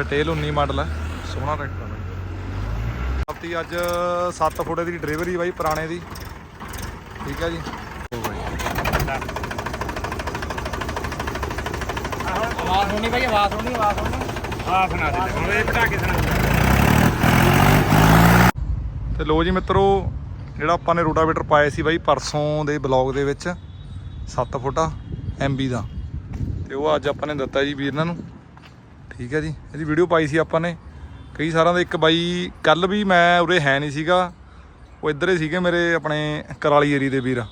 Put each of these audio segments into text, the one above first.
Detail 19 model ਹੈ ਸੋਹਣਾ tractor ਹੈ ਆਪਤੀ ਅੱਜ 7 ਫੁੱਟ ਦੀ ਡਿਲੀਵਰੀ ਬਾਈ ਪੁਰਾਣੇ ਦੀ। ਠੀਕ ਹੈ ਜੀ। ਲਓ ਬਾਈ ਆਵਾਜ਼ ਸੁਣਨੀ ਭਾਈ ਆਵਾਜ਼ ਸੁਣਨੀ ਆਵਾਜ਼ ਸੁਣਨੀ। ਆ ਸੁਣਾ ਦੇ ਹੁਣ ਇਹ ਪਟਾ ਕੇ ਸੁਣਾ ਤੇ ਲੋ ਜੀ ਮਿੱਤਰੋ ਜਿਹੜਾ ਆਪਾਂ ਨੇ ਰੋਟਾਵੇਟਰ ਪਾਇਆ ਸੀ ਬਾਈ ਪਰਸੋਂ ਦੇ ਬਲੌਗ ਦੇ ਵਿੱਚ 7 ਫੁੱਟਾ ਐਮਬੀ ਦਾ। ਤੇ ਉਹ ਅੱਜ ਆਪਾਂ ਨੇ ਦਿੱਤਾ ਜੀ ਵੀਰਨਾਂ ਨੂੰ। ਠੀਕ ਹੈ ਜੀ। ਇਹਦੀ ਵੀਡੀਓ ਪਾਈ ਸੀ ਆਪਾਂ ਨੇ। ਕਈ ਸਾਰਾਂ ਦੇ ਇੱਕ ਬਾਈ ਕੱਲ ਵੀ ਮੈਂ ਉਰੇ ਹੈ ਨਹੀਂ ਸੀਗਾ। ਉਹ ਇੱਧਰ ਹੀ ਸੀਗੇ ਮੇਰੇ ਆਪਣੇ ਕਰਾਲੀ ਏਰੀ ਦੇ ਵੀਰ।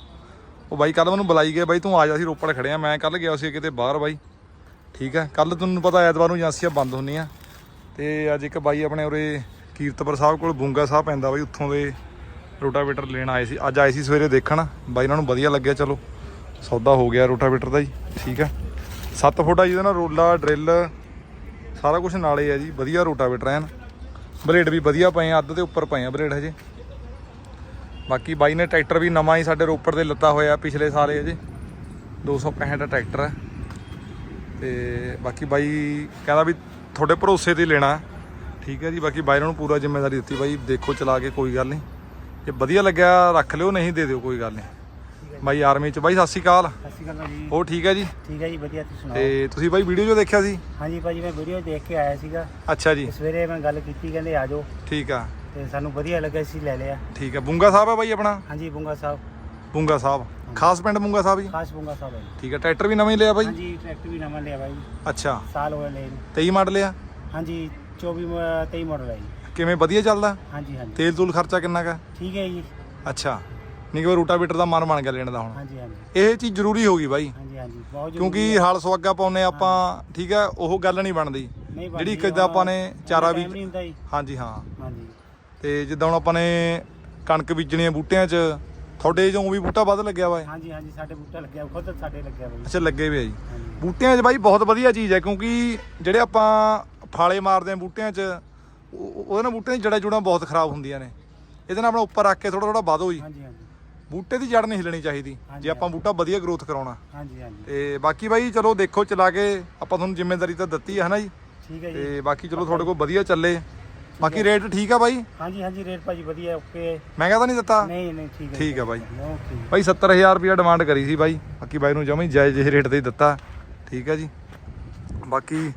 ਉਹ ਬਾਈ ਕੱਲ ਮੈਨੂੰ ਬੁਲਾਈ ਗਏ, ਬਾਈ ਤੂੰ ਆ ਜਾ ਸੀ ਰੋਪੜ ਖੜੇ ਆ ਮੈਂ ਕੱਲ ਗਿਆ ਸੀ ਕਿਤੇ ਬਾਹਰ ਬਾਈ। ਠੀਕ ਹੈ। ਕੱਲ ਤੁਹਾਨੂੰ ਪਤਾ ਐਤਵਾਰ ਨੂੰ ਏਜੰਸੀਆਂ ਬੰਦ ਹੁੰਦੀਆਂ। ਤੇ ਅੱਜ ਇੱਕ ਬਾਈ ਆਪਣੇ ਉਰੇ ਕੀਰਤਪੁਰ ਸਾਹਿਬ ਕੋਲ ਬੁੰਗਾ ਸਾਹਿਬ ਪੈਂਦਾ ਬਾਈ, ਉੱਥੋਂ ਦੇ ਰੋਟਾਵੇਟਰ ਲੈਣ ਆਏ ਸੀ। ਅੱਜ ਆਏ ਸੀ ਸਵੇਰੇ ਦੇਖਣ। ਬਾਈ ਇਹਨਾਂ ਨੂੰ ਵਧੀਆ ਲੱਗਿਆ, ਚਲੋ। ਸੌਦਾ ਹੋ ਗਿਆ ਰੋਟਾਵੇਟਰ ਦਾ ਜੀ ਠੀਕ ਹੈ। 7 ਫੁੱਟ ਆ ਜਿਹਦੇ ਨਾਲ ਰੋਲਾ, ਡਰਿੱਲ। ਸਾਰਾ ਕੁਝ ਨਾਲੇ ਆ ਜੀ, ਵਧੀਆ ਰੋਟਾਵੇਟਰ ਐਨ। ਬਲੇਡ ਵੀ ਵਧੀਆ ਪਏ ਆ, ਅੱਧ ਦੇ ਉੱਪਰ ਪਏ ਆ ਬਲੇਡ ਹਜੇ। ਬਾਕੀ ਬਾਈ ਨੇ ਟਰੈਕਟਰ ਵੀ ਨਵਾਂ ਹੀ ਸਾਡੇ ਰੋਪੜ ਦੇ ਲੱਤਾ ਹੋਇਆ ਪਿਛਲੇ ਸਾਲੇ ਹਜੇ। 265 ਦਾ ਟਰੈਕਟਰ ਹੈ ਤੇ ਬਾਕੀ ਬਾਈ ਕਹਿੰਦਾ ਵੀ ਤੁਹਾਡੇ ਭਰੋਸੇ ਤੇ ਲੈਣਾ। ਠੀਕ ਹੈ ਜੀ, ਬਾਕੀ ਬਾਈ ਨੂੰ ਪੂਰਾ ਜ਼ਿੰਮੇਵਾਰੀ ਦਿੱਤੀ ਬਾਈ, ਦੇਖੋ ਚਲਾ ਕੇ ਕੋਈ ਗੱਲ ਨਹੀਂ। ਜੇ ਵਧੀਆ ਲੱਗਿਆ, ਰੱਖ ਲਿਓ, ਨਹੀਂ ਦੇ ਦਿਓ, ਕੋਈ ਗੱਲ ਨਹੀਂ। ਬਾਈ ਆਰਮੀ ਚ। ਬਾਈ ਸਤਿ ਸ਼੍ਰੀ ਅਕਾਲ। ਸਤਿ ਸ਼੍ਰੀ ਅਕਾਲ ਜੀ। ਉਹ ਠੀਕ ਹੈ ਜੀ? ਠੀਕ ਹੈ ਜੀ ਵਧੀਆ ਤੁਸੀਂ ਸੁਣਾਓ? ਤੇ ਤੁਸੀਂ ਬਾਈ ਵੀਡੀਓ ਜੋ ਦੇਖਿਆ ਸੀ? ਹਾਂਜੀ ਭਾਜੀ ਮੈਂ ਵੀਡੀਓ ਦੇਖ ਕੇ ਆਇਆ ਸੀਗਾ। ਅੱਛਾ ਜੀ। ਤੇ ਸਵੇਰੇ ਮੈਂ ਗੱਲ ਕੀਤੀ ਕਹਿੰਦੇ ਆ ਜਾਓ। ਠੀਕ ਆ। ਤੇ ਸਾਨੂੰ ਵਧੀਆ ਲੱਗਾ ਸੀ ਲੈ ਲਿਆ। ਠੀਕ ਆ। ਬੁੰਗਾ ਸਾਹਿਬ ਆ ਬਾਈ ਆਪਣਾ? ਹਾਂਜੀ ਬੁੰਗਾ ਸਾਹਿਬ। ਬੁੰਗਾ ਸਾਹਿਬ। ਖਾਸ ਪਿੰਡ ਬੁੰਗਾ ਸਾਹਿਬ ਜੀ? ਖਾਸ ਬੁੰਗਾ ਸਾਹਿਬ ਹੈ ਜੀ। ਠੀਕ ਆ। ਟਰੈਕਟਰ ਵੀ ਨਵਾਂ ਹੀ ਲਿਆ ਬਾਈ ਹਾਂਜੀ ਟਰੈਕਟਰ ਵੀ ਨਵਾਂ ਲਿਆ ਬਾਈ ਅੱਛਾ। ਸਾਲ ਹੋਇਆ ਲੈ ਨੂੰ। 23 ਮਾਡਲ ਆ? ਹਾਂਜੀ 24 ਮ- 23 ਮਾਡਲ ਹੈ ਜੀ। ਕਿਵੇਂ? ਵਧੀਆ ਚੱਲਦਾ? ਹਾਂਜੀ ਹਾਂਜੀ। ਤੇਲ ਤੂਲ ਖਰਚਾ ਕਿੰਨਾ ਕਾ? ਠੀਕ ਹੈ ਜੀ। ਅੱਛਾ। ਨਹੀਂ ਕਿ ਰੂਟਾਵੀਟਰ ਦਾ ਮਨ ਬਣ ਗਿਆ ਲੈਣ ਦਾ ਹੁਣ। ਹਾਂਜੀ ਹਾਂਜੀ। ਇਹ ਚੀਜ਼ ਜ਼ਰੂਰੀ ਹੋ ਗਈ ਬਾਈ। ਹਾਂਜੀ ਹਾਂਜੀ ਬਹੁਤ ਜ਼ਰੂਰੀ ਕਿਉਂਕਿ ਹੈ। ਹਲ ਸੁਆਗਾ ਪਾਉਨੇ ਆਪਾਂ ਠੀਕ ਹੈ ਉਹ ਗੱਲ ਨਹੀਂ ਬਣਦੀ। ਨਹੀਂ ਜਿਹੜੀ ਬਣਦੀ, ਕਿੱਦਾਂ ਆਪਾਂ ਨੇ ਚਾਰਾ time ਵੀ ਹੁੰਦਾ ਜੀ। ਹਾਂਜੀ ਹਾਂ। ਹਾਂਜੀ। ਤੇ ਜਿੱਦਾਂ ਹੁਣ ਆਪਾਂ ਨੇ ਕਣਕ ਬੀਜਣੀ ਆ ਬੂਟਿਆਂ 'ਚ ਤੁਹਾਡੇ ਚੋਂ ਵੀ ਬੂਟਾ ਵੱਧ ਲੱਗਿਆ ਵਾ ਇਹ? ਹਾਂਜੀ ਹਾਂਜੀ ਸਾਡੇ ਬੂਟਾ ਲੱਗਿਆ ਖੁਦ ਸਾਡੇ ਲੱਗਿਆ ਬਾਈ ਅੱਛਾ ਲੱਗੇ ਵੀ ਆ ਜੀ। ਹਾਂਜੀ। ਬੂਟਿਆਂ 'ਚ ਬਾਈ ਬਹੁਤ ਵਧੀਆ ਚੀਜ਼ ਹੈ ਕਿਉਂਕਿ ਜਿਹੜੇ ਆਪਾਂ ਫਾਲੇ ਮਾਰਦੇ ਆ ਬੂਟਿਆਂ 'ਚ ਉਹ- ਉਹਦੇ ਨਾਲ ਬੂਟਿਆਂ ਦੀ ਜੜਾਂ ਜੁੜਾਂ ਬਹੁਤ ਖਰਾਬ ਹੁੰਦੀਆਂ ਨੇ। ਇਹਦੇ ਨਾਲ ਆਪਣਾ ਉੱਪਰ ਰੱਖ ਕੇ ਥੋੜਾ ਥੋੜਾ ਵਧੋ ਜੀ। ਹਾਂਜੀ ਹਾਂਜੀ। ਬੂਟੇ ਦੀ ਜੜ ਨਹੀਂ ਹਿਲਣੀ ਚਾਹੀਦੀ। ਜੇ ਆਪਾਂ ਬੂਟਾ ਵਧੀਆ ਗਰੋਥ ਕਰਾਉਣਾ। ਹਾਂਜੀ ਹਾਂਜੀ। ਤੇ ਬਾਕੀ ਬਾਈ ਚਲੋ ਦੇਖੋ ਚਲਾ ਕੇ ਆਪਾਂ ਤੁਹਾਨੂੰ ਜ਼ਿੰਮੇਵਾਰੀ ਤਾਂ ਦਿੱਤੀ ਹੈ ਹਨਾ ਜੀ? ਠੀਕ ਹੈ ਜੀ। ਤੇ ਬਾਕੀ ਚਲੋ ਤੁਹਾਡੇ ਕੋਲ ਵਧੀਆ ਚੱਲੇ। ਬਾਕੀ ਰੇਟ ਠੀਕ ਆ ਬਾਈ? ਹਾਂਜੀ ਹਾਂਜੀ ਰੇਟ ਭਾਜੀ ਵਧੀਆ ਓਕੇ। ਮਹਿੰਗਾ ਤਾਂ ਨਹੀਂ ਦਿੱਤਾ? ਨਹੀਂ ਨਹੀਂ ਠੀਕ ਹੈ ਠੀਕ ਹੈ ਬਾਈ। ਓਕੇ। ਬਾਈ 70000 ਰੁਪਇਆ ਡਿਮਾਂਡ ਕਰੀ ਸੀ ਬਾਈ। ਬਾਕੀ ਬਾਈ ਨੂੰ ਜਮਾਂ ਜਾਇਜ਼ ਜਿਹੇ ਰੇਟ ਤੇ ਦਿੱਤਾ। ਠੀਕ ਹੈ ਜੀ। ਬਾਕੀ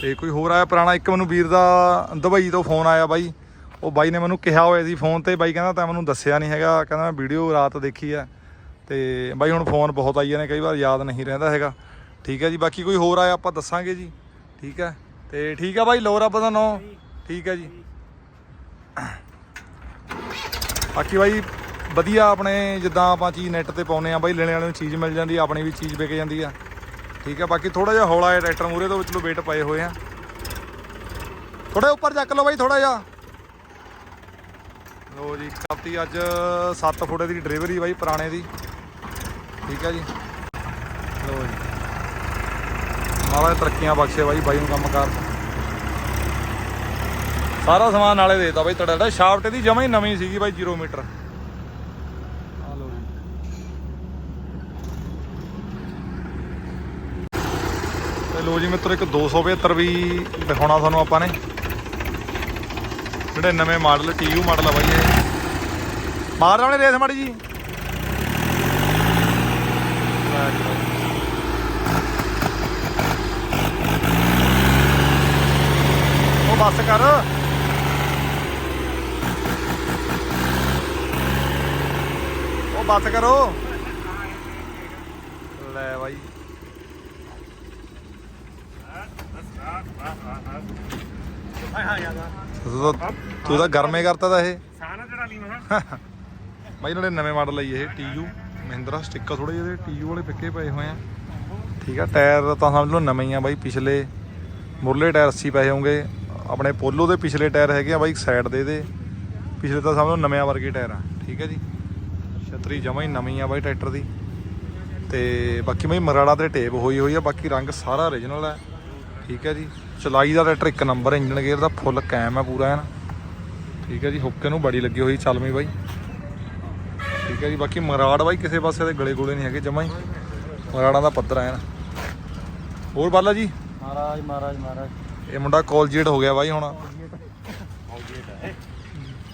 ਤੇ ਕੋਈ ਹੋਰ ਆਇਆ ਪੁਰਾਣਾ? ਇੱਕ ਮੈਨੂੰ ਵੀਰ ਦਾ ਦੁਬਈ ਤੋਂ ਫੋਨ ਆਇਆ ਬਾਈ। ਉਹ ਬਾਈ ਨੇ ਮੈਨੂੰ ਕਿਹਾ ਹੋਇਆ ਸੀ ਫੋਨ ਤੇ, ਬਾਈ ਕਹਿੰਦਾ ਤਾਂ ਮੈਨੂੰ ਦੱਸਿਆ ਨਹੀਂ ਹੈਗਾ, ਕਹਿੰਦਾ ਮੈਂ ਵੀਡੀਓ ਰਾਤ ਦੇਖੀ ਆ। ਤੇ ਬਾਈ ਹੁਣ ਫੋਨ ਬਹੁਤ ਆਈ ਨੇ ਕਈ ਵਾਰ ਯਾਦ ਨਹੀਂ ਰਹਿੰਦਾ ਹੈਗਾ। ਠੀਕ ਹੈ ਜੀ, ਬਾਕੀ ਕੋਈ ਹੋਰ ਆਇਆ ਆਪਾਂ ਦੱਸਾਂਗੇ ਜੀ। ਠੀਕ ਹੈ, ਤੇ ਠੀਕ ਹੈ ਬਾਈ ਲੋ ਰੱਬ ਦਾ ਨਾਂ ਠੀਕ ਹੈ ਜੀ। ਬਾਕੀ ਬਾਈ, ਵਧੀਆ ਆਪਣੇ ਜਿੱਦਾਂ ਆਪਾਂ ਚੀਜ਼ ਨੈਟ ਤੇ ਪਾਉਨੇ ਆ ਬਾਈ ਲੈਣੇ ਵਾਲੇ ਨੂੰ ਚੀਜ਼ ਮਿਲ ਜਾਂਦੀ ਆ ਆਪਣੀ ਵੀ ਚੀਜ਼ ਵਿਕ ਜਾਂਦੀ ਆ। ਠੀਕ ਹੈ, ਬਾਕੀ ਥੋੜਾ ਜਿਹਾ ਹੌਲਾ ਹੈ ਟਰੈਕਟਰ ਮੂਰੇ ਤੋਂ ਚਲੋ ਵੇਟ ਪਏ ਹੋਏ ਆ। ਥੋੜਾ ਉੱਪਰ ਚੱਕ ਲਓ ਬਾਈ ਥੋੜਾ ਜਿਹਾ। ਲੋ ਜੀ ਕਾਪਤੀ ਅੱਜ 7 ਫੁੱਟ ਦੀ ਡਿਲੀਵਰੀ ਬਾਈ ਪੁਰਾਣੇ ਦੀ। ਠੀਕ ਹੈ ਜੀ। ਲੋ ਜੀ। ਮਹਾਰਾਜ ਤਰੱਕੀਆਂ ਬਖਸ਼ੇ ਬਾਈ ਬਾਈ ਨੂੰ ਕੰਮ ਕਰ। ਸਾਰਾ ਸਮਾਨ ਨਾਲੇ ਦੇਤਾ ਬਾਈ ਤੁਹਾਡਾ। ਜਿਹੜਾ ਸ਼ਾਫਟ ਦੀ ਜਮਾ ਹੀ ਨਵੀਂ ਸੀਗੀ ਬਾਈ 0 ਮੀਟਰ ਆ ਲੋ ਜੀ। ਤੇ ਲੋ ਜੀ ਮਿੱਤਰ, ਇੱਕ 275 ਵੀ ਦਿਖਾਉਣਾ ਤੁਹਾਨੂੰ ਆਪਾਂ ਨੇ। ਜਿਹੜੇ ਨਵੇਂ ਮਾਡਲ ਟੀਯੂ ਮਾਡਲ ਆ ਬਾਈ ਇਹ। ਮਾਰ ਲਾਉਣੇ ਰੇਸ ਮਾੜੀ ਜੀ। ਉਹ ਬੱਸ ਕਰ। ਉਹ ਬੱਸ ਕਰੋ। ਲੈ ਬਾਈ। ਹਾਂ ਹਾਂ ਯਾਦਾ ਤੂੰ ਤਾਂ ਤੂੰ ਤਾਂ ਗਰਮੇ ਕਰਤਾ ਤਾਂ ਇਹ। ਸਾਨਾ ਚੜਾ ਲਈ ਮੈਂ ਬਾਈ ਨਾਲੇ ਨਵੇਂ ਮਾਡਲ ਆਈ ਇਹ ਟੀਯੂ ਮਹਿੰਦਰਾ ਸਟicker ਥੋੜੇ ਜਿਹੇ ਟੀਯੂ ਵਾਲੇ ਫਿੱਕੇ ਪਏ ਹੋਏ ਆ। ਠੀਕ ਆ, ਟਾਇਰ ਤਾਂ ਸਮਝ ਲਓ ਨਵੇਂ ਹੀ ਆ ਬਾਈ, ਪਿਛਲੇ ਮੁਰਲੇ ਟਾਇਰ 80 ਪਏ ਹੋਣਗੇ। ਆਪਣੇ ਪੋਲੋ ਦੇ ਪਿਛਲੇ ਟਾਇਰ ਹੈਗੇ ਆ ਬਾਈ ਸਾਈਡ ਦੇ ਦੇ। ਪਿਛਲੇ ਤਾਂ ਸਮਝ ਲਓ ਨਵਿਆਂ ਵਰਗੇ ਟਾਇਰ ਆ, ਠੀਕ ਹੈ ਜੀ। ਛਤਰੀ ਜਮਾ ਹੀ ਨਵੀਂ ਆ ਬਾਈ ਟਰੈਕਟਰ ਦੀ। ਤੇ ਬਾਕੀ ਬਾਈ ਮਰਾੜਾ ਤੇ ਟੇਪ ਹੋਈ ਹੋਈ ਆ, ਬਾਕੀ ਰੰਗ ਸਾਰਾ origignal ਹੈ ਠੀਕ ਹੈ ਜੀ। ਚਲਾਈ ਦਾ ਟਰੈਕਟਰ ਇੱਕ ਨੰਬਰ ਇੰਜਨ ਗੇਅਰ ਦਾ ਫੁੱਲ ਕੈਮ ਹੈ ਪੂਰਾ ਐਨ ਠੀਕ ਹੈ ਜੀ ਹੁੱਕੇ ਨੂੰ ਬੜੀ ਲੱਗੀ ਹੋਈ ਚੱਲਵੀਂ ਬਾਈ। ਠੀਕ ਹੈ ਜੀ ਬਾਕੀ ਮਰਾੜ ਬਾਈ ਕਿਸੇ ਪਾਸੇ ਦੇ ਗਲੇ ਗੋਲੇ ਨਹੀਂ ਹੈਗੇ ਜਮਾ ਹੀ। ਮਰਾੜਾਂ ਦਾ ਪੱਧਰ ਐਨ ਹੋਰ ਬਾਲਾ ਜੀ? ਮਹਾਰਾਜ ਮਹਾਰਾਜ ਮਹਾਰਾਜ। ਇਹ ਮੁੰਡਾ ਕਾਲਜੀਏਟ ਹੋ ਗਿਆ ਬਾਈ ਹੁਣ।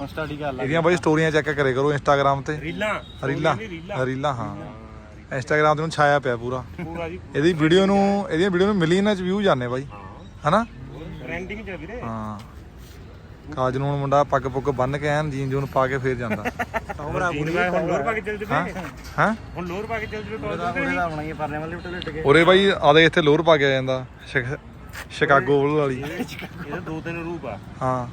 ਹੁਣ ਸਟੱਡੀ ਕਰ ਲਾ ਇਹਦੀਆਂ ਬਾਈ ਸਟੋਰੀਆਂ ਚੈੱਕ ਕਰੇ ਕਰੋ ਇੰਸਟਾਗ੍ਰam ਤੇ। ਰੀਲਾਂ। ਰੀਲਾਂ। ਰੀਲਾਂ ਹਾਂ। ਇੰਸਟਾਗ੍ਰam ਤੇ ਹੁਣ ਛਾਇਆ ਪਿਆ ਪੂਰਾ। ਪੂਰਾ ਜੀ। ਇਹਦੀ ਵੀਡੀਓ ਨੂੰ ਇਹਦੀਆਂ ਵੀਡੀਓ ਨੂੰ ਮਿਲੀਅਨਾਂ ਚ ਵਿਊ ਜਾਂਦੇ ਬਾਈ। ਹਨਾ? ਟ੍ਰੈਂਡਿੰਗ ਚ ਆ ਵੀਰੇ। ਹਾਂ। ਕਾਜ ਨੂੰ ਹੁਣ ਮੁੰਡਾ ਪੱਗ ਪੁੱਗ ਬੰਨ ਕੇ ਐਨ ਜੀਨ ਜੂਨ ਪਾ ਕੇ ਫੇਰ ਜਾਂਦਾ। ਹੁਣ ਲੋਰ ਪਾ ਕੇ ਚੱਲ ਹਾਂ ਜਵੇ। ਹਾਂ? ਹੁਣ ਲੋਰ ਪਾ ਕੇ ਚੱਲ ਜਵੇ ਉਹਦਾ ਉਹਨੇ ਦਾ ਬਣਾਈ ਪਰਨੇ ਵਾਲੇ ਉੱਤੇ ਲਿਟ ਕੇ। ਉਰੇ ਬਾਈ ਆਦੇ ਇੱਥੇ ਲੋਰ ਪਾ ਕੇ ਆ ਜਾਂਦਾ ਸ਼ਿਕ- ਸ਼ਿਕਾਗੋ ਵਾਲੀ ਇਹਦਾ ਦੋ ਤਿੰਨ ਰੂਪ ਆ। ਹਾਂ।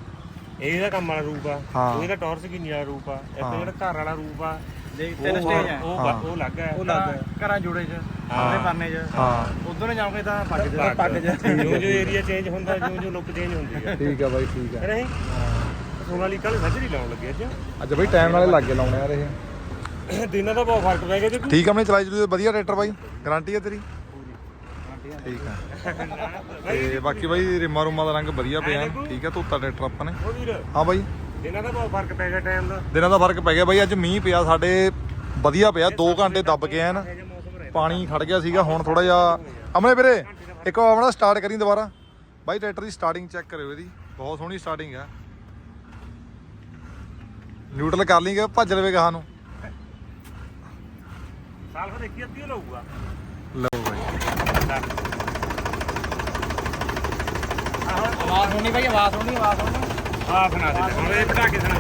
ਇਹ ਇਹਦਾ ਕੰਮ ਵਾਲਾ ਰੂਪ ਆ। ਇਹਦਾ ਟੌਰਸ ਕਿੰਨੀ ਵਾਲਾ ਰੂਪ ਆ। ਇੱਕ ਹਾਂ। ਜਿਹੜਾ ਘਰ ਵਾਲਾ ਰੂਪ ਆ। ਦੇਖ ਉਹ ਤਿੰਨ ਸਟੇਜ ਹੈ। ਉਹ ਹਾਂ। ਉਹ ਲੱਗ ਹੈ। ਉਹ ਲੱਗ ਘਰਾਂ ਜੋੜੇ ਚ ਉਹਦੇ ਪਰਨੇ ਚ। ਹਾਂ। ਉਧਰ ਜਾਓਗੇ ਤਾਂ ਪੱਗ ਚ। ਪੱਗ ਜੋ ਜੋ ਏਰੀਆ ਚੇਂਜ ਹੁੰਦਾ ਜੋ ਜੋ ਲੁੱਕ ਚੇਂਜ ਹੁੰਦੀ ਹੈ। ਠੀਕ ਆ ਬਾਈ ਠੀਕ ਆ ਨਹੀਂ ਸੋਨਾਲੀ ਕੱਲ ਸੱਜਰੀ ਲਾਉਣ ਲੱਗੇ ਅੱਜ। ਅੱਜ ਬਾਈ ਟਾਈਮ ਨਾਲੇ ਲੱਗੇ ਲਾਉਣੇ ਯਾਰ ਇਹ। ਦਿਨਾਂ ਦਾ ਬਹੁਤ ਫ਼ਰਕ ਪੈ ਗਿਆ ਤੇ ਠੀਕ ਆ ਆਪਣੇ ਚਲਾਈ ਜਲੂਈ ਵਧੀਆ ਟਰੈਕਟਰ ਬਾਈ। ਗਾਰੰਟੀ ਆ ਤੇਰੀ? ਠੀਕ ਆ ਤੇ ਬਾਕੀ ਬਾਈ ਰਿਮਾ ਰੁਮਾ ਦਾ ਰੰਗ ਵਧੀਆ ਪਿਆ। ਠੀਕ ਆ ਧੋਤਾ ਟਰੈਕਟਰ ਆਪਾਂ ਨੇ। ਹਾਂ ਬਾਈ। ਦਿਨਾਂ ਦਾ ਬਹੁਤ ਫ਼ਰਕ ਪੈ ਗਿਆ ਟਾਈਮ ਦਾ। ਦਿਨਾਂ ਦਾ ਫ਼ਰਕ ਪੈ ਗਿਆ ਬਾਈ ਅੱਜ ਮੀਂਹ ਪਿਆ ਸਾਡੇ ਵਧੀਆ ਪਿਆ 2 ਘੰਟੇ ਦੱਬ ਕੇ ਐਨ। ਇਹ ਜਿਹਾ ਮੌਸਮ ਰਹਿ ਪਾਣੀ ਖੜ ਗਿਆ ਸੀਗਾ ਹੁਣ ਥੋੜਾ ਜਿਹਾ ਅਮਨੇ ਵੀਰੇ ਇੱਕ ਵਾਰ ਆਪਣਾ ਸਟਾਰਟ ਕਰੀ ਦੁਬਾਰਾ। ਬਾਈ ਟਰੈਕਟਰ ਦੀ ਸਟਾਰਟਿੰਗ ਚੈੱਕ ਕਰਿਓ ਇਹਦੀ। ਬਹੁਤ ਸੋਹਣੀ ਸਟਾਰਟਿੰਗ ਆ। ਨਿਊਟਰਲ ਕਰ ਲਈਂਗੇ ਭੱਜ ਲਵੇ ਗਾਹਾਂ ਨੂੰ। ਸਾਲ ਫਿਰ ਦੇਖੀ ਅੱਧੀ ਲਊਗਾ। ਲਓ ਬਾਈ। ਆਵਾਜ਼ ਸੁਣਨੀ ਭਾਈ ਆਵਾਜ਼ ਸੁਣਨੀ ਆਵਾਜ਼ ਸੁਣਨੀ। ਆ ਸੁਣਾ ਦੇ ਹੁਣ ਇਹ ਪਟਾ ਕੇ ਸੁਣਾ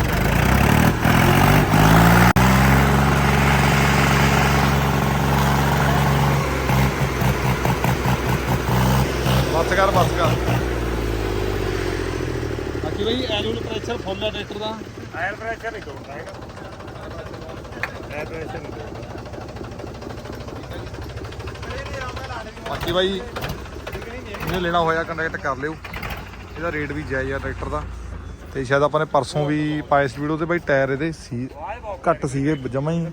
ਬੱਸ ਕਰ ਬੱਸ ਕਰ। ਬਾਕੀ ਬਾਈ ਐਨੂਅਲ ਪ੍ਰੈਸ਼ਰ ਫੁੱਲ ਹੈ ਟਰੈਕਟਰ ਦਾ। ਆਇਰ ਪ੍ਰੈਸ਼ਰ ਨਹੀਂ ਤੋੜਦਾ ਹੈਗਾ ਪ੍ਰੈਸ਼ਰ ਨਹੀਂ ਬਾਕੀ ਬਾਈ ਇਹਨੇ ਲੈਣਾ ਹੋਇਆ ਕੰਟੈਕਟ ਕਰ ਲਿਓ। ਇਹਦਾ ਰੇਟ ਵੀ ਜਾਇਜ਼ ਆ ਟਰੈਕਟਰ ਦਾ। ਤੇ ਸ਼ਾਇਦ ਆਪਾਂ ਨੇ ਪਰਸੋਂ ਵੀ ਪਾਏ ਸੀ ਵੀਡੀਓ ਤੇ ਬਾਈ ਟਾਇਰ ਇਹਦੇ ਸੀ ਘੱਟ ਸੀਗੇ ਜਮਾ ਹੀ।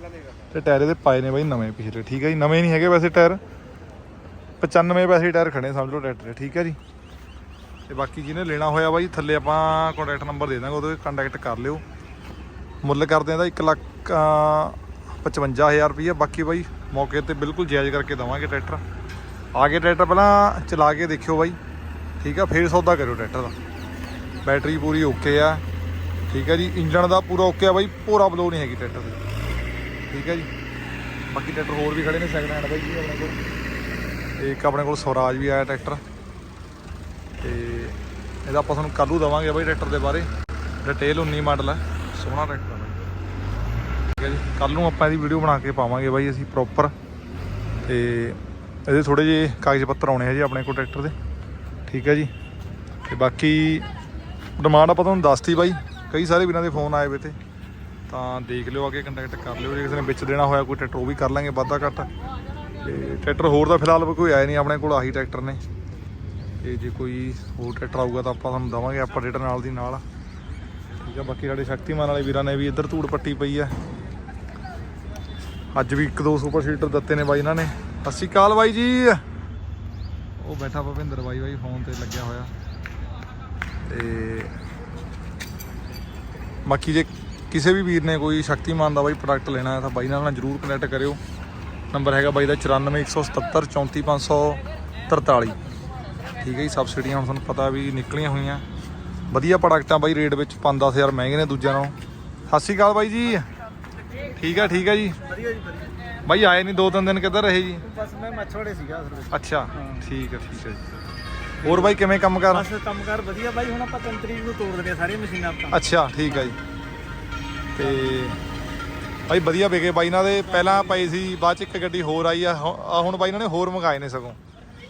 ਤੇ ਟਾਇਰ ਇਹਦੇ ਪਾਏ ਨੇ ਬਾਈ ਨਵੇਂ ਪਿਛਲੇ ਠੀਕ ਹੈ ਜੀ? ਨਵੇਂ ਨਹੀਂ ਹੈਗੇ ਵੈਸੇ ਟਾਇਰ। 95 ਪੈਸੇ ਟਾਇਰ ਖੜੇ ਸਮਝ ਲਓ ਟਰੈਕਟਰ ਠੀਕ ਹੈ ਜੀ? ਤੇ ਬਾਕੀ ਜਿਹਨੇ ਲੈਣਾ ਹੋਇਆ ਬਾਈ ਥੱਲੇ ਆਪਾਂ ਕੰਟੈਕਟ ਨੰਬਰ ਦੇ ਦਾਂਗੇ ਉਹਦੇ ਕੰਟੈਕਟ ਕਰ ਲਿਓ। ਮੁੱਲ ਕਰਦੇ ਆ ਦਾ 1 ਲੱਖ ਅਹ, 55000 ਰੁਪਏ ਬਾਕੀ ਬਾਈ ਮੌਕੇ ਤੇ ਬਿਲਕੁਲ ਜਾਇਜ਼ ਕਰਕੇ ਦਵਾਂਗੇ ਟਰੈਕਟਰ। ਆ ਕੇ ਟਰੈਕਟਰ ਪਹਿਲਾਂ ਚਲਾ ਕੇ ਦੇਖਿਓ ਬਾਈ। ਠੀਕ ਆ ਫਿਰ ਸੌਦਾ ਕਰਿਓ ਟਰੈਕਟਰ ਦਾ। ਬੈਟਰੀ ਪੂਰੀ ਓਕੇ ਆ। ਠੀਕ ਹੈ ਜੀ, ਇੰਜਣ ਦਾ ਪੂਰਾ ਓਕੇ ਆ ਬਾਈ, ਪੂਰਾ ਬਲੋ ਨਹੀਂ ਹੈਗੀ ਟਰੈਕਟਰ ਦੀ। ਠੀਕ ਹੈ ਜੀ। ਬਾਕੀ ਟਰੈਕਟਰ ਹੋਰ ਵੀ ਖੜੇ ਨੇ ਸੈਕਿੰਡ ਹੈਂਡ ਬਾਈ ਜੀ, ਆਪਣੇ ਕੋਲ। ਤੇ ਇੱਕ ਆਪਣੇ ਕੋਲ ਸਵਰਾਜ ਵੀ ਆਇਆ ਟਰੈਕਟਰ ਤੇ ਇਹਦਾ ਆਪਾਂ ਤੁਹਾਨੂੰ ਕੱਲੂ ਦਵਾਂਗੇ ਬਾਈ ਟਰੈਕਟਰ ਦੇ ਬਾਰੇ। ਡਿਟੇਲ 19 ਮਾਡਲ ਹੈ ਸੋਹਣਾ ਟਰੈਕਟਰ ਹੈ ਠੀਕ ਹੈ ਜੀ। ਕੱਲ ਨੂੰ ਆਪਾਂ ਇਹਦੀ ਵੀਡੀਓ ਬਣਾ ਕੇ ਪਾਵਾਂਗੇ ਬਾਈ ਅਸੀਂ ਪ੍ਰੋਪਰ ਤੇ ਇਹਦੇ ਥੋੜੇ ਜਿਹੇ ਕਾਗਜ਼ ਪੱਤਰ ਆਉਣੇ ਹੈ ਜੀ ਆਪਣੇ ਕੋਲ ਟਰੈਕਟਰ ਦੇ। ਠੀਕ ਹੈ ਜੀ। ਤੇ ਬਾਕੀ ਡਿਮਾਂਡ ਆਪਾਂ ਤੁਹਾਨੂੰ ਦੱਸਤੀ ਬਾਈ, ਕਈ ਸਾਰੇ ਵੀਰਾਂ ਦੇ ਫੋਨ ਆਏ ਵੇ ਤੇ ਤਾਂ ਦੇਖ ਲਿਓ ਅੱਗੇ ਕੰਟੈਕਟ ਕਰ ਲਿਓ। ਜੇ ਕਿਸੇ ਨੇ ਵਿੱਚ ਦੇਣਾ ਹੋਇਆ ਕੋਈ ਟਰੈਕਟਰ ਉਹ ਵੀ ਕਰ ਲਾਂਗੇ ਵਾਧਾ ਘੱਟ। ਤੇ ਟਰੈਕਟਰ ਹੋਰ ਤਾਂ ਫਿਲਹਾਲ ਕੋਈ ਆਇਆ ਨਹੀਂ, ਆਪਣੇ ਕੋਲ ਆਹੀ ਟਰੈਕਟਰ ਨੇ। ਤੇ ਜੇ ਕੋਈ ਹੋਰ ਟਰੈਕਟਰ ਆਊਗਾ ਤਾਂ ਆਪਾਂ ਤੁਹਾਨੂੰ ਦਵਾਂਗੇ ਅਪਡੇਟ ਨਾਲ ਦੀ ਨਾਲ। ਠੀਕ ਆ, ਬਾਕੀ ਸਾਡੇ ਸ਼ਕਤੀਮਾਨ ਵਾਲੇ ਵੀਰਾਂ ਨੇ ਵੀ ਇੱਧਰ ਧੂੜ ਪੱਟੀ ਪਈ ਆ। ਅੱਜ ਵੀ ਇੱਕ ਦੋ ਸੁਪਰ ਸੀਟਰ ਦਿੱਤੇ ਨੇ ਬਾਈ ਇਹਨਾਂ ਨੇ। ਸਤਿ ਸ਼੍ਰੀ ਅਕਾਲ ਬਾਈ ਜੀ। ਉਹ ਬੈਠਾ ਭਵਿੰਦਰ ਬਾਈ ਬਾਈ ਫੋਨ ਤੇ ਲੱਗਿਆ ਹੋਇਆ। ਤੇ ਬਾਕੀ ਜੇ ਕਿਸੇ ਵੀ ਵੀਰ ਨੇ ਕੋਈ ਸ਼ਕਤੀਮਾਨ ਦਾ ਬਾਈ ਪ੍ਰੋਡਕਟ ਲੈਣਾ ਹੈ ਤਾਂ ਬਾਈ ਨਾਲ ਜਰੂਰ ਕਨੈਕਟ ਕਰਿਓ। ਨੰਬਰ ਹੈਗਾ ਬਾਈ ਦਾ 94177 34543 ਠੀਕ ਹੈ ਜੀ ਸਬਸਿਡੀਆਂ ਹੁਣ ਤੁਹਾਨੂੰ ਪਤਾ ਵੀ ਨਿਕਲੀਆਂ ਹੋਈਆਂ। ਵਧੀਆ ਪ੍ਰੋਡਕਟਾਂ ਬਾਈ ਰੇਟ ਵਿੱਚ 5-10000 ਮਹਿੰਗੇ ਨੇ ਦੂਜਿਆਂ ਨਾਲੋਂ। ਸਤਿ ਸ਼੍ਰੀ ਅਕਾਲ ਬਾਈ ਜੀ। ਠੀਕ ਹੈ ਠੀਕ ਹੈ ਜੀ। ਵਧੀਆ ਜੀ ਵਧੀਆ। ਬਾਈ ਆਏ ਨਹੀਂ ਦੋ ਤਿੰਨ ਦਿਨ ਕਿੱਧਰ ਰਹੇ ਜੀ? ਬਸ ਮੈਂ ਮੱਛਵਾੜੇ ਸੀਗਾ ਅੱਛਾ ਠੀਕ ਹੈ ਠੀਕ ਹੈ ਜੀ। ਹੋਰ ਬਾਈ ਕਿਵੇਂ ਕੰਮ ਕਰ? ਬਸ ਕੰਮਕਾਰ ਵਧੀਆ ਬਾਈ ਹੁਣ ਆਪਾਂ 3 ਤਰੀਕ ਨੂੰ ਤੋੜ ਦਿੰਦੇ ਆ ਸਾਰੀਆਂ ਮਸ਼ੀਨਾਂ ਆਪਾਂ। ਅੱਛਾ ਠੀਕ ਹੈ ਜੀ। ਤੇ ਬਾਈ ਵਧੀਆ ਵਿਕੇ ਬਾਈ ਨਾਲ ਦੇ ਪਹਿਲਾਂ ਪਈ ਸੀ ਬਾਅਦ ਚ ਇੱਕ ਗੱਡੀ ਹੋਰ ਆਈ ਆ ਹੁ- ਹੁਣ ਬਾਈ ਇਹਨਾਂ ਨੇ ਹੋਰ ਮੰਗਾਏ ਨੇ ਸਗੋਂ।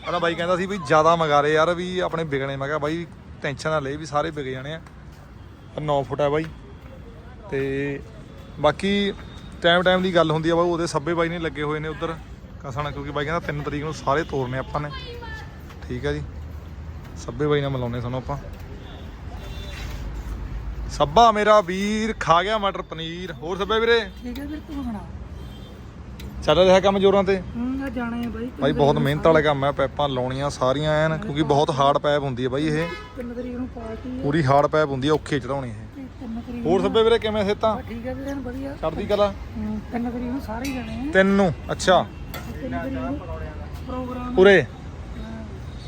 ਪਹਿਲਾਂ ਬਾਈ ਕਹਿੰਦਾ ਸੀ ਵੀ ਜ਼ਿਆਦਾ ਮੰਗਾ ਰਹੇ ਯਾਰ ਵੀ ਆਪਣੇ ਵਿਕਣੇ ਮੈਂ ਕਿਹਾ ਬਾਈ ਟੈਨਸ਼ਨ ਨਾ ਲੈ ਵੀ ਸਾਰੇ ਵਿਕ ਜਾਣੇ ਆ। 9 ਫੁੱਟ ਆ ਬਾਈ। ਤੇ ਬਾਕੀ ਟਾਈਮ ਟਾਈਮ ਦੀ ਗੱਲ ਹੁੰਦੀ ਆ ਬਾਈ ਉਹਦੇ ਸੱਬੇ ਬਾਈ ਨੇ ਲੱਗੇ ਹੋਏ ਨੇ ਉਧਰ ਕਸਣਾ ਕਿਉਂਕਿ ਬਾਈ ਕਹਿੰਦਾ 3 ਤਰੀਕ ਨੂੰ ਸਾਰੇ ਤੋਰਨੇ ਆਪਾਂ ਨੇ। ਠੀਕ ਆ ਜੀ। ਸੱਬੇ ਬਾਈ ਨਾਲ ਮਿਲਾਉਨੇ ਸਾਨੂੰ ਆਪਾਂ। ਸੱਬਾ ਮੇਰਾ ਵੀਰ ਖਾ ਗਿਆ ਮਟਰ ਪਨੀਰ। ਹੋਰ ਸੱਬੇ ਵੀਰੇ? ਠੀਕ ਹੈ ਫਿਰ ਤੂੰ ਸੁਣਾ ਚੱਲ ਰਿਹਾ ਕੰਮ ਜੋਰਾਂ ਤੇ? ਹੂੰ ਜਾਣਾ ਹੈ ਬਾਈ। ਬਾਈ ਬਹੁਤ ਮਿਹਨਤ ਵਾਲਾ ਕੰਮ ਹੈ ਪੈਪਾਂ ਲਾਉਣੀਆਂ ਸਾਰੀਆਂ ਐਨ ਕਿਉਂਕਿ ਬਹੁਤ ਹਾਰਡ ਪੈਪ ਹੁੰਦੀ ਹੈ ਬਾਈ ਇਹ। ਤਿੰਨ ਤਰੀਕ ਨੂੰ ਪਾਰਟੀ ਹੈ। ਪੂਰੀ ਹਾਰਡ ਪੈਪ ਹੁੰਦੀ ਹੈ ਔਖੇ ਚੜਾਉਣੀ ਇਹ। ਹੋਰ ਸੱਬੇ ਵੀਰੇ ਕਿਵੇਂ ਸਿਹਤਾਂ? ਠੀਕ ਹੈ ਵੀਰੇ ਵਧੀਆ। ਚੜਦੀ ਕਲਾ? ਤਿੰਨ ਤਰੀਕ ਨੂੰ ਸਾਰੇ ਹੀ। ਜਾਣੇ ਤਿੰਨ ਨੂੰ ਅੱਛਾ। ਪ੍ਰੋਗਰਾਮ ਉਰੇ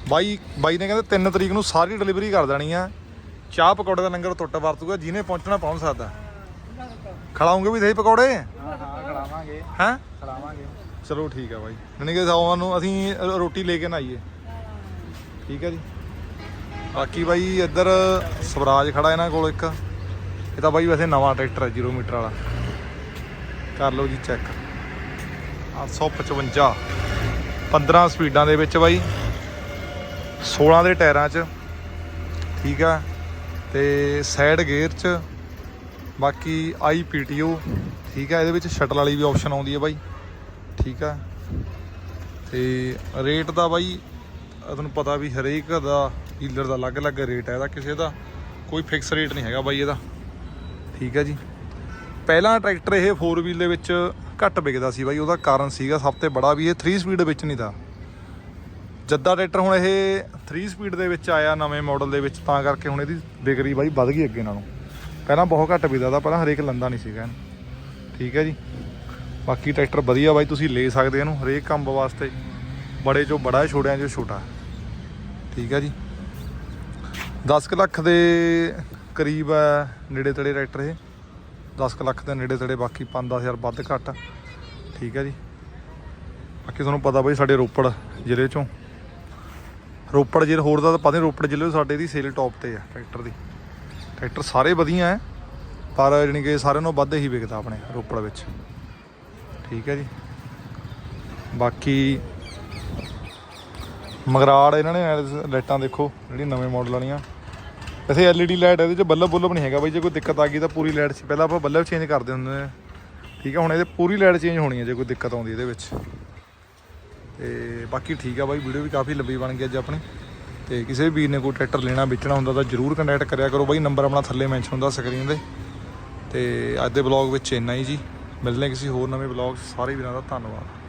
ਬਾਈ ਬਾਈ ਨੇ ਕਹਿੰਦੇ 3 ਤਰੀਕ ਨੂੰ ਸਾਰੀ ਡਿਲੀਵਰੀ ਕਰ ਦੇਣੀ ਆ। ਚਾਹ ਪਕੌੜੇ ਦਾ ਲੰਗਰ ਟੁੱਟ ਵਰਤੂਗਾ ਜਿਹਨੇ ਪਹੁੰਚਣਾ ਪਹੁੰਚ ਸਕਦਾ। ਖਿਲਾਉਂਗੇ ਵੀ ਸਹੀ ਪਕੌੜੇ? ਹਾਂ ਹਾਂ ਖੜਾਵਾਂਗੇ ਹੈਂ? ਖੜਾਵਾਂਗੇ ਚਲੋ ਠੀਕ ਆ ਬਾਈ। ਜਾਣੀ ਕਿ ਨੂੰ ਅਸੀਂ ਰੋਟੀ ਲੈ ਕੇ ਨਾ ਆਈਏ। ਠੀਕ ਹੈ ਜੀ। ਬਾਕੀ ਬਾਈ ਇੱਧਰ ਸਵਰਾਜ ਖੜਾ ਇਹਨਾਂ ਕੋਲ ਇੱਕ। ਇਹ ਤਾਂ ਬਾਈ ਵੈਸੇ ਨਵਾਂ ਟਰੈਕਟਰ ਹੈ 0 ਮੀਟਰ ਵਾਲਾ। ਕਰ ਲਓ ਜੀ ਚੈੱਕ। 855 15 ਸਪੀਡਾਂ ਦੇ ਵਿੱਚ ਬਾਈ। 16 ਦੇ ਟਾਇਰਾਂ 'ਚ, ਠੀਕ ਆ, ਤੇ ਸਾਈਡ ਗੇਅਰ 'ਚ, ਬਾਕੀ ਆਈਪੀਟੀਓ ਠੀਕ ਆ, ਇਹਦੇ ਵਿੱਚ ਸ਼ਟਲ ਵਾਲੀ ਵੀ ਆਪਸ਼ਨ ਆਉਂਦੀ ਹੈ ਬਾਈ, ਠੀਕ ਆ। ਤੇ ਰੇਟ ਦਾ ਬਾਈ, ਤੁਹਾਨੂੰ ਪਤਾ ਵੀ ਹਰੇਕ ਦਾ ਡੀਲਰ ਦਾ ਅਲੱਗ-ਅਲੱਗ ਰੇਟ ਹੈ ਇਹਦਾ ਕਿਸੇ ਦਾ ਕੋਈ ਫਿਕਸ ਰੇਟ ਨਹੀਂ ਹੈਗਾ ਬਾਈ ਇਹਦਾ, ਠੀਕ ਹੈ ਜੀ। ਪਹਿਲਾਂ ਟਰੈਕਟਰ ਇਹ 4 ਵੀਲ ਦੇ ਵਿੱਚ ਘੱਟ ਵਿਕਦਾ ਸੀ ਬਾਈ, ਉਹਦਾ ਕਾਰਨ ਸੀਗਾ ਸਭ ਤੋਂ ਬੜਾ ਵੀ ਇਹ 3 ਸਪੀਡ ਵਿੱਚ ਨਹੀਂ था ਜੱਦਾ ਟਰੈਕਟਰ ਹੁਣ ਇਹ 3 ਸਪੀਡ ਦੇ ਵਿੱਚ ਆਇਆ ਨਵੇਂ ਮਾਡਲ ਦੇ ਵਿੱਚ, ਤਾਂ ਕਰਕੇ ਹੁਣ ਇਹਦੀ ਵਿਕਰੀ ਬਾਈ ਵੱਧ ਗਈ ਅੱਗੇ ਨਾਲੋਂ। ਪਹਿਲਾਂ ਬਹੁਤ ਘੱਟ ਵਿਕਦਾ ਤਾ, ਪਹਿਲਾਂ ਹਰੇਕ ਲੰਦਾ ਨਹੀਂ ਸੀਗਾ ਇਹਨੂੰ ਠੀਕ ਹੈ ਜੀ? ਬਾਕੀ ਟਰੈਕਟਰ ਵਧੀਆ ਬਾਈ, ਤੁਸੀਂ ਲੈ ਸਕਦੇ ਇਹਨੂੰ, ਹਰੇਕ ਕੰਮ ਵਾਸਤੇ। ਬੜੇ ਚੋਂ ਬੜਾ, ਛੋਟਿਆਂ ਚੋਂ ਛੋਟਾ। ਠੀਕ ਹੈ ਜੀ? 10 ਕੁ ਲੱਖ ਦੇ ਕਰੀਬ ਹੈ ਨੇੜੇ ਤੇੜੇ ਟਰੈਕਟਰ ਇਹ। 10 ਕੁ ਲੱਖ ਦੇ ਨੇੜੇ ਤੇੜੇ, ਬਾਕੀ 5-10000 ਵੱਧ ਘੱਟ। ਠੀਕ ਹੈ ਜੀ? ਬਾਕੀ ਤੁਹਾਨੂੰ ਪਤਾ ਬਾਈ, ਸਾਡੇ ਰੋਪੜ ਜ਼ਿਲ੍ਹੇ ਚੋਂ ਰੋਪੜ ਜ਼ਿਲ੍ਹੇ, ਹੋਰ ਦਾ ਤਾਂ ਪਤਾ ਨਹੀਂ ਰੋਪੜ ਜ਼ਿਲ੍ਹੇ ਸਾਡੇ ਦੀ ਸੇਲ ਟੌਪ ਤੇ ਆ ਟਰੈਕਟਰ ਦੀ। ਟਰੈਕਟਰ ਸਾਰੇ ਵਧੀਆ ਹੈ ਪਰ ਜਾਣੀ ਕਿ ਸਾਰਿਆਂ ਨਾਲੋਂ ਵੱਧ ਹੀ ਵਿਕਦਾ ਆਪਣੇ, ਰੋਪੜ ਵਿੱਚ। ਠੀਕ ਹੈ ਜੀ। ਬਾਕੀ ਮਗਰਾੜ ਇਹਨਾਂ ਨੇ ਲਾਈਟਾਂ ਦੇਖੋ ਜਿਹੜੀ ਨਵੇਂ ਮਾਡਲ ਵਾਲੀਆਂ। ਵੈਸੇ ਐਲਈਡੀ ਲਾਈਟ ਇਹਦੇ ਚ ਬੱਲਬ ਬੁੱਲਬ ਨਹੀਂ ਹੈਗਾ ਬਾਈ, ਜੇ ਕੋਈ ਦਿੱਕਤ ਆ ਗਈ ਤਾਂ ਪੂਰੀ ਲਾਈਟ ਸੀ ਪਹਿਲਾਂ ਆਪਾਂ ਬੱਲਬ ਚੇਂਜ ਕਰਦੇ ਹੁੰਦੇ ਨੇ ਠੀਕ ਹੈ ਹੁਣ ਇਹਦੇ ਪੂਰੀ ਲਾਈਟ ਚੇਂਜ ਹੋਣੀ ਹੈ ਜੇ ਕੋਈ ਦਿੱਕਤ ਆਉਂਦੀ ਇਹਦੇ ਵਿੱਚ। ਤੇ ਬਾਕੀ ਠੀਕ ਆ ਬਾਈ, ਵੀਡੀਓ ਵੀ ਕਾਫੀ ਲੰਬੀ ਬਣ ਗਈ ਅੱਜ ਆਪਣੀ। ਤੇ ਕਿਸੇ ਵੀਰ ਨੇ ਕੋਈ ਟਰੈਕਟਰ ਲੈਣਾ, ਵੇਚਣਾ ਹੁੰਦਾ ਤਾਂ ਜਰੂਰ ਕੰਟੈਕਟ ਕਰਿਆ ਕਰੋ ਬਾਈ, ਨੰਬਰ ਆਪਣਾ ਥੱਲੇ ਮੈਂਸ਼ਨ ਹੁੰਦਾ ਸਕਰੀਨ ਦੇ। ਤੇ ਅੱਜ ਦੇ ਵਲੌਗ ਵਿੱਚ ਇੰਨਾ ਹੀ ਜੀ। ਮਿਲਦੇ ਹਾਂ ਕਿਸੇ ਹੋਰ ਨਵੇਂ ਵਲੌਗ ਸਾਰੇ ਵੀਰਾਂ ਦਾ ਧੰਨਵਾਦ।